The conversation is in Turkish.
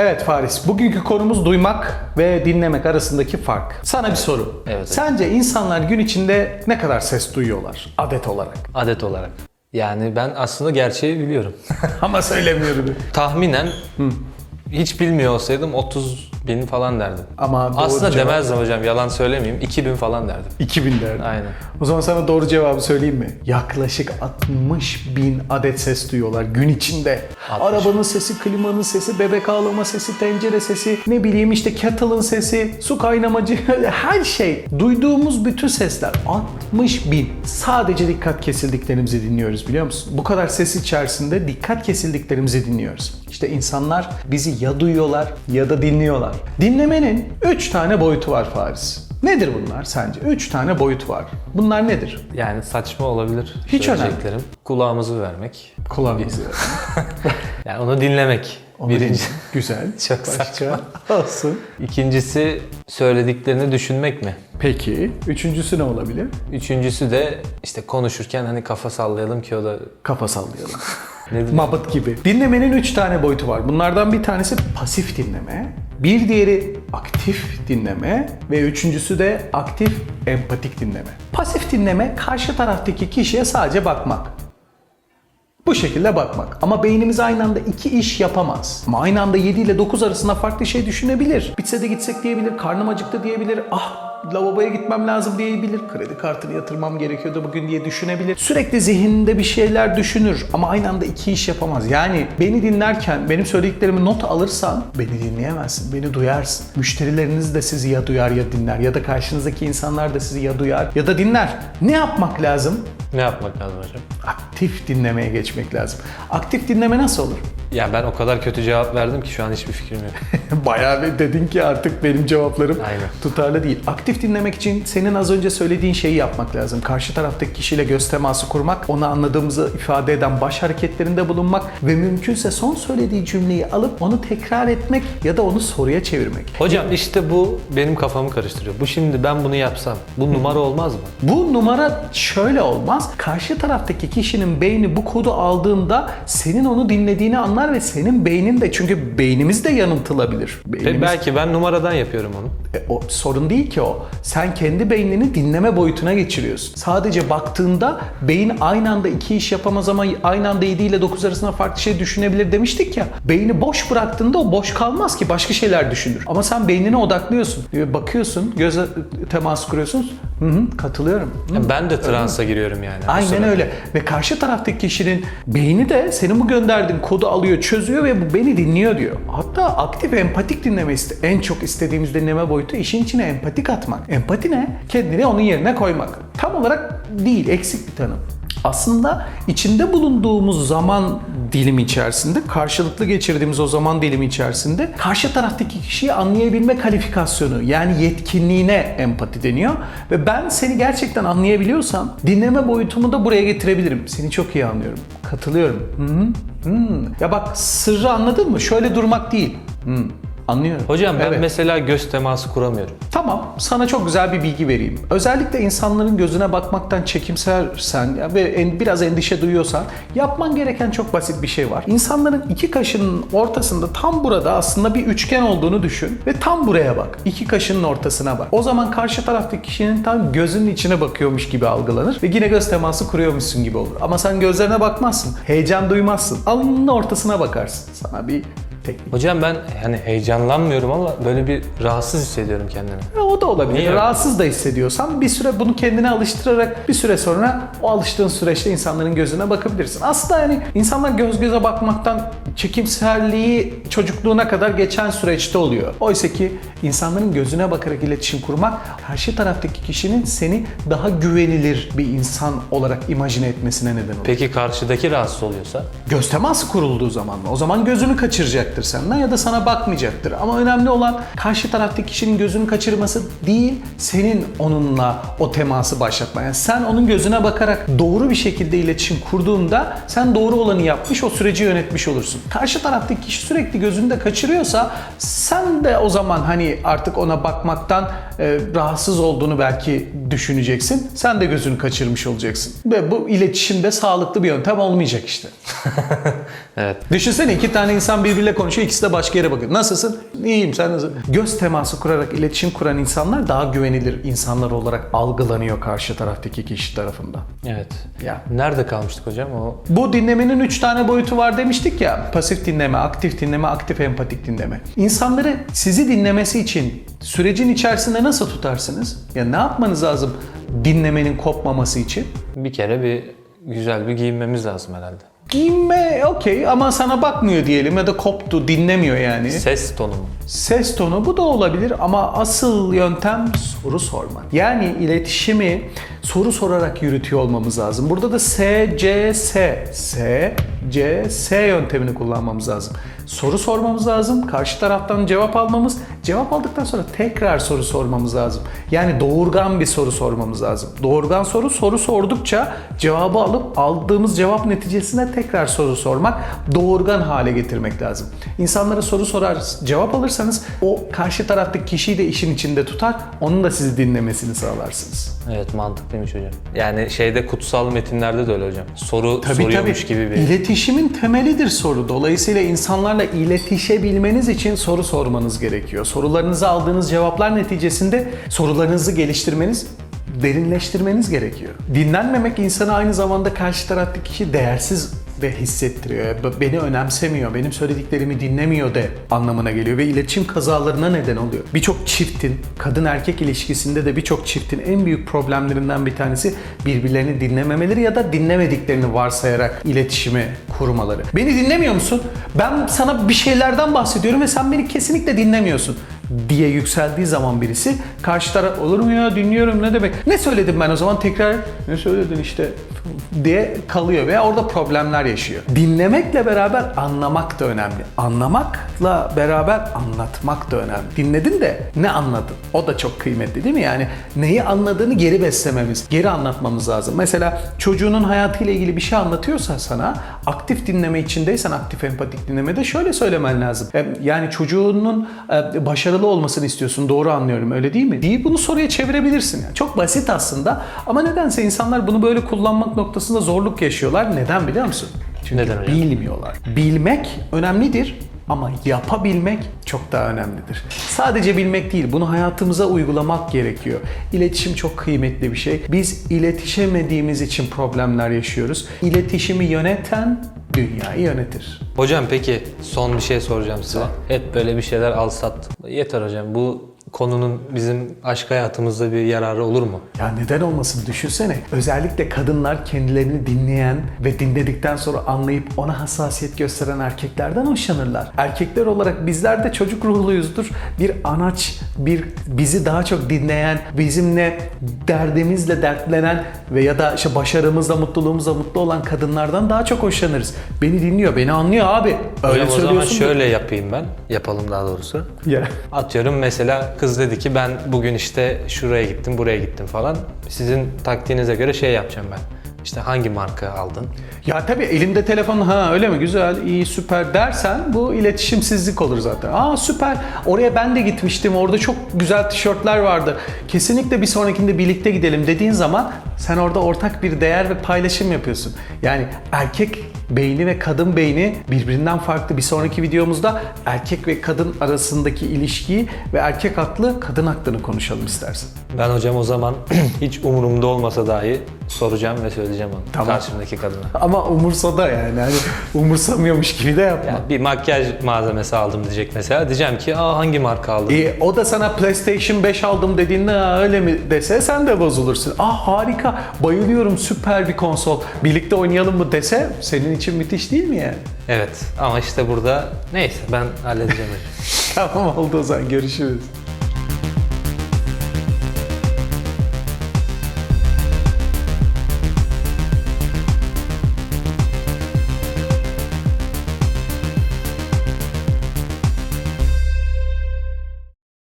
Evet Faris, bugünkü konumuz duymak ve dinlemek arasındaki fark. Sana bir soru. Evet. Sence insanlar gün içinde ne kadar ses duyuyorlar adet olarak? Adet olarak. Yani ben aslında gerçeği biliyorum. Ama söylemiyorum. Tahminen hiç bilmiyor olsaydım 30 bin falan derdim. Ama Aslında cevap- demezdim hocam yalan söylemeyeyim 2000 falan derdim. 2000 derdim. Aynen. O zaman sana doğru cevabı söyleyeyim mi? Yaklaşık 60 bin adet ses duyuyorlar gün içinde. 60. Arabanın sesi, klimanın sesi, bebek ağlama sesi, tencere sesi, ne bileyim işte kettle'ın sesi, su kaynamacı, her şey. Duyduğumuz bütün sesler 60 bin. Sadece dikkat kesildiklerimizi dinliyoruz biliyor musun? Bu kadar ses içerisinde dikkat kesildiklerimizi dinliyoruz. İşte insanlar bizi ya duyuyorlar ya da dinliyorlar. Dinlemenin 3 tane boyutu var Faris. Nedir bunlar sence? 3 tane boyut var. Bunlar nedir? Yani saçma olabilir. Hiç söyleyeceklerim. Kulağımızı vermek. Kulağımızı. Yani onu dinlemek. Birinci. Güzel. Çok Başka? Olsun. İkincisi söylediklerini düşünmek mi? Peki. Üçüncüsü ne olabilir? Üçüncüsü de işte konuşurken hani kafa sallayalım ki o da Kafa sallayalım. Nedir? Muppet gibi. Dinlemenin üç tane boyutu var. Bunlardan bir tanesi pasif dinleme, bir diğeri aktif dinleme ve üçüncüsü de aktif empatik dinleme. Pasif dinleme karşı taraftaki kişiye sadece bakmak. Bu şekilde bakmak. Ama beynimiz aynı anda iki iş yapamaz. Ama aynı anda 7 ile 9 arasında farklı şey düşünebilir. Bitse de gitsek diyebilir, karnım acıktı diyebilir, ah lavaboya gitmem lazım diyebilir, kredi kartını yatırmam gerekiyordu bugün diye düşünebilir. Sürekli zihninde bir şeyler düşünür ama aynı anda iki iş yapamaz. Yani beni dinlerken benim söylediklerimi not alırsan beni dinleyemezsin, beni duyarsın. Müşterileriniz de sizi ya duyar ya dinler ya da karşınızdaki insanlar da sizi ya duyar ya da dinler. Ne yapmak lazım? Ne yapmak lazım hocam? Aktif dinlemeye geçmek lazım. Aktif dinleme nasıl olur? Ya ben o kadar kötü cevap verdim ki şu an hiçbir fikrim yok. Bayağı bir dedin ki artık benim cevaplarım Aynen. tutarlı değil. Aktif dinlemek için senin az önce söylediğin şeyi yapmak lazım. Karşı taraftaki kişiyle göz teması kurmak, onu anladığımızı ifade eden baş hareketlerinde bulunmak ve mümkünse son söylediği cümleyi alıp onu tekrar etmek ya da onu soruya çevirmek. Hocam işte bu benim kafamı karıştırıyor. Bu şimdi ben bunu yapsam bu numara olmaz mı? Bu numara şöyle olmaz. Karşı taraftaki kişinin beyni bu kodu aldığında senin onu dinlediğini anlar ve senin beynin de çünkü beynimiz de yanıltılabilir. Ve Beynimiz belki ben numaradan yapıyorum onu. E, o sorun değil ki o. Sen kendi beynini dinleme boyutuna geçiriyorsun. Sadece baktığında beyin aynı anda iki iş yapamaz ama aynı anda 7 ile 9 arasında farklı şey düşünebilir demiştik ya. Beyni boş bıraktığında o boş kalmaz ki başka şeyler düşünür. Ama sen beynine odaklıyorsun. E, Bakıyorsun, göze temas kuruyorsun. Hı hı, katılıyorum. Hı. Ben de transa giriyorum yani. Aynen öyle. Ve karşı taraftaki kişinin beyni de senin bu gönderdiğin kodu alıyor, çözüyor ve bu beni dinliyor diyor. Hatta aktif empatik dinleme en çok istediğimiz dinleme boyutu işin içine empati katmak. Empati ne? Kendini onun yerine koymak. Tam olarak değil, eksik bir tanım. Aslında içinde bulunduğumuz zaman dilimi içerisinde, karşılıklı geçirdiğimiz o zaman dilimi içerisinde karşı taraftaki kişiyi anlayabilme kalifikasyonu yani yetkinliğine empati deniyor. Ve ben seni gerçekten anlayabiliyorsam dinleme boyutumu da buraya getirebilirim. Seni çok iyi anlıyorum. Katılıyorum. Hı hı. Hmm. Ya bak sırrı anladın mı? Şöyle durmak değil. Hmm. Anlıyorum. Hocam ben Evet. mesela göz teması kuramıyorum. Tamam, sana çok güzel bir bilgi vereyim. Özellikle insanların gözüne bakmaktan çekimsersen ve en- biraz endişe duyuyorsan yapman gereken çok basit bir şey var. İnsanların iki kaşının ortasında tam burada aslında bir üçgen olduğunu düşün ve tam buraya bak. İki kaşının ortasına bak. O zaman karşı taraftaki kişinin tam gözünün içine bakıyormuş gibi algılanır ve yine göz teması kuruyormuşsun gibi olur. Ama sen gözlerine bakmazsın, heyecan duymazsın. Alnının ortasına bakarsın. Sana bir teknik. Hocam ben hani heyecanlanmıyorum ama böyle bir rahatsız hissediyorum kendimi. Ya o da olabilir. Niye? Rahatsız da hissediyorsan bir süre bunu kendine alıştırarak bir süre sonra o alıştığın süreçte insanların gözüne bakabilirsin. Aslında yani insanlar göz göze bakmaktan çekimserliği çocukluğuna kadar geçen süreçte oluyor. Oysa ki insanların gözüne bakarak iletişim kurmak karşı taraftaki kişinin seni daha güvenilir bir insan olarak imajine etmesine neden oluyor. Peki karşıdaki rahatsız oluyorsa? Göz teması kurulduğu zaman mı? O zaman gözünü kaçıracaktır senden ya da sana bakmayacaktır. Ama önemli olan karşı taraftaki kişinin gözünü kaçırması değil, senin onunla o teması başlatma. Yani sen onun gözüne bakarak doğru bir şekilde iletişim kurduğunda sen doğru olanı yapmış, o süreci yönetmiş olursun. Karşı taraftaki kişi sürekli gözünü de kaçırıyorsa sen de o zaman hani artık ona bakmaktan e, rahatsız olduğunu belki düşüneceksin. Sen de gözünü kaçırmış olacaksın. Ve bu iletişimde sağlıklı bir yöntem olmayacak işte. Evet. Düşünsene iki tane insan birbiriyle konuşuyor, ikisi de başka yere bakıyor. Nasılsın? İyiyim, sen nasılsın? Göz teması kurarak iletişim kuran insanlar daha güvenilir insanlar olarak algılanıyor karşı taraftaki kişi tarafından. Evet. Ya. Nerede kalmıştık hocam? O Bu dinlemenin üç tane boyutu var demiştik ya. Pasif dinleme, aktif dinleme, aktif empatik dinleme. İnsanları sizi dinlemesi için sürecin içerisinde nasıl tutarsınız? Ya ne yapmanız lazım dinlemenin kopmaması için? bir kere bir güzel bir giyinmemiz lazım herhalde. Giyinme okey ama sana bakmıyor diyelim ya da koptu dinlemiyor yani. Ses tonu mu? Ses tonu bu da olabilir ama asıl yöntem soru sormak. Yani iletişimi soru sorarak yürütüyor olmamız lazım. Burada da S, C, S, S, C, S yöntemini kullanmamız lazım. Soru sormamız lazım. Karşı taraftan cevap almamız. Cevap aldıktan sonra tekrar soru sormamız lazım. Yani doğurgan bir soru sormamız lazım. Doğurgan soru soru sordukça cevabı alıp aldığımız cevap neticesinde tekrar soru sormak, doğurgan hale getirmek lazım. İnsanlara soru sorar, cevap alırsanız o karşı taraftaki kişiyi de işin içinde tutar, onun da sizi dinlemesini sağlarsınız. Evet mantıklıymış hocam. Yani şeyde kutsal metinlerde de öyle hocam. Soru Tabii soruyormuş tabii. gibi bir... İletişimin temelidir soru. Dolayısıyla insanlarla iletişebilmeniz için soru sormanız gerekiyor. Sorularınızı aldığınız cevaplar neticesinde sorularınızı geliştirmeniz derinleştirmeniz gerekiyor. Dinlenmemek insana aynı zamanda karşı taraftaki kişi değersiz de hissettiriyor. Beni önemsemiyor, benim söylediklerimi dinlemiyor de anlamına geliyor ve iletişim kazalarına neden oluyor. Birçok çiftin, kadın erkek ilişkisinde de birçok çiftin en büyük problemlerinden bir tanesi birbirlerini dinlememeleri ya da dinlemediklerini varsayarak iletişimi kurmaları. Beni dinlemiyor musun? Ben sana bir şeylerden bahsediyorum ve sen beni kesinlikle dinlemiyorsun diye yükseldiği zaman birisi karşı taraf olur mu ya dinliyorum ne demek? Ne söyledim ben o zaman tekrar ne söyledin işte diye kalıyor veya orada problemler yaşıyor. Dinlemekle beraber anlamak da önemli. Anlamakla beraber anlatmak da önemli. Dinledin de ne anladın? O da çok kıymetli değil mi? Yani neyi anladığını geri beslememiz, geri anlatmamız lazım. Mesela çocuğunun hayatıyla ilgili bir şey anlatıyorsa sana aktif dinleme içindeysen aktif empatik dinlemede şöyle söylemen lazım. E, Yani çocuğunun e, başarılı olmasını istiyorsun. Doğru anlıyorum öyle değil mi? Deyip bunu soruya çevirebilirsin. Yani çok basit aslında ama nedense insanlar bunu böyle kullanmak noktasında zorluk yaşıyorlar. Neden biliyor musun? Çünkü Neden hocam? bilmiyorlar. Bilmek önemlidir ama yapabilmek çok daha önemlidir. Sadece bilmek değil, bunu hayatımıza uygulamak gerekiyor. İletişim çok kıymetli bir şey. Biz iletişemediğimiz için problemler yaşıyoruz. İletişimi yöneten dünyayı yönetir. Hocam peki son bir şey soracağım size. Hep böyle bir şeyler al sat. Yeter hocam bu konunun bizim aşk hayatımızda bir yararı olur mu? Ya neden olmasın düşünsene. Özellikle kadınlar kendilerini dinleyen ve dinledikten sonra anlayıp ona hassasiyet gösteren erkeklerden hoşlanırlar. Erkekler olarak bizler de çocuk ruhluyuzdur. Bir anaç, bir bizi daha çok dinleyen, bizimle derdimizle dertlenen ve ya da işte başarımızla, mutluluğumuzla mutlu olan kadınlardan daha çok hoşlanırız. Beni dinliyor, beni anlıyor abi. Öyle Hocam o zaman söylüyorsun. da- şöyle yapayım ben. Yapalım daha doğrusu. Ya. Atıyorum mesela kız dedi ki ben bugün işte şuraya gittim, buraya gittim falan. Sizin taktiğinize göre şey yapacağım ben. İşte hangi marka aldın? Ya tabii elimde telefon ha öyle mi güzel iyi süper dersen bu iletişimsizlik olur zaten. Aa süper oraya ben de gitmiştim orada çok güzel tişörtler vardı. Kesinlikle bir sonrakinde birlikte gidelim dediğin zaman sen orada ortak bir değer ve paylaşım yapıyorsun. Yani erkek beyni ve kadın beyni birbirinden farklı. Bir sonraki videomuzda erkek ve kadın arasındaki ilişkiyi ve erkek aklı kadın aklını konuşalım istersen. Ben hocam o zaman hiç umurumda olmasa dahi soracağım ve söyleyeceğim onu Tamam. karşımdaki kadına. Ama umursada yani hani umursamıyormuş gibi de yapma. Yani bir makyaj malzemesi aldım diyecek mesela. Diyeceğim ki Aa, hangi marka aldın? E, o da sana PlayStation 5 aldım dediğinde "Aa, öyle mi dese sen de bozulursun. Ah harika bayılıyorum süper bir konsol birlikte oynayalım mı dese senin için müthiş değil mi yani? Evet ama işte burada neyse ben halledeceğim. Tamam oldu o zaman görüşürüz.